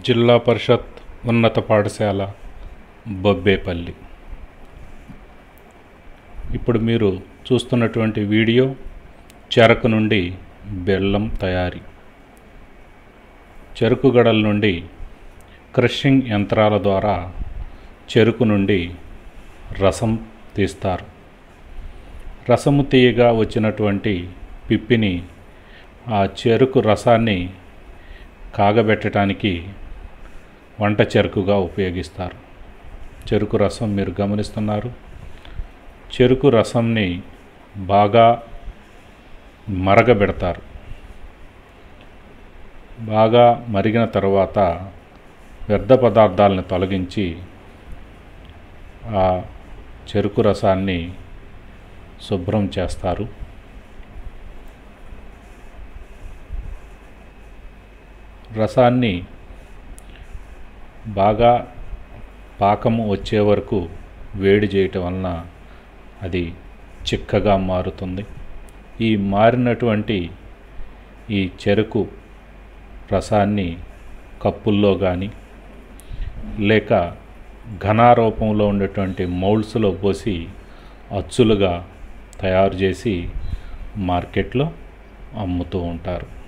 జిల్లా పరిషత్ ఉన్నత పాఠశాల బొబ్బేపల్లి. ఇప్పుడు మీరు చూస్తున్నటువంటి వీడియో చెరకు నుండి బెల్లం తయారీ. చెరుకు గడల నుండి క్రషింగ్ యంత్రాల ద్వారా చెరుకు నుండి రసం తీస్తారు. రసము తీయగా వచ్చినటువంటి పిప్పిని ఆ చెరుకు రసాన్ని కాగబెట్టడానికి వంట చెరుకుగా ఉపయోగిస్తారు. చెరుకు రసం మీరు గమనిస్తున్నారు. చెరుకు రసంని బాగా మరగబెడతారు. బాగా మరిగిన తర్వాత వ్యర్థ పదార్థాలను తొలగించి ఆ చెరుకు రసాన్ని శుభ్రం చేస్తారు. రసాన్ని బాగా పాకము వచ్చే వరకు వేడి చేయటం వలన అది చిక్కగా మారుతుంది. ఈ మారినటువంటి ఈ చెరుకు రసాన్ని కప్పుల్లో కానీ లేక ఘనారూపంలో ఉండేటువంటి మౌల్డ్స్లో పోసి అచ్చులుగా తయారు చేసి మార్కెట్లో అమ్ముతూ ఉంటారు.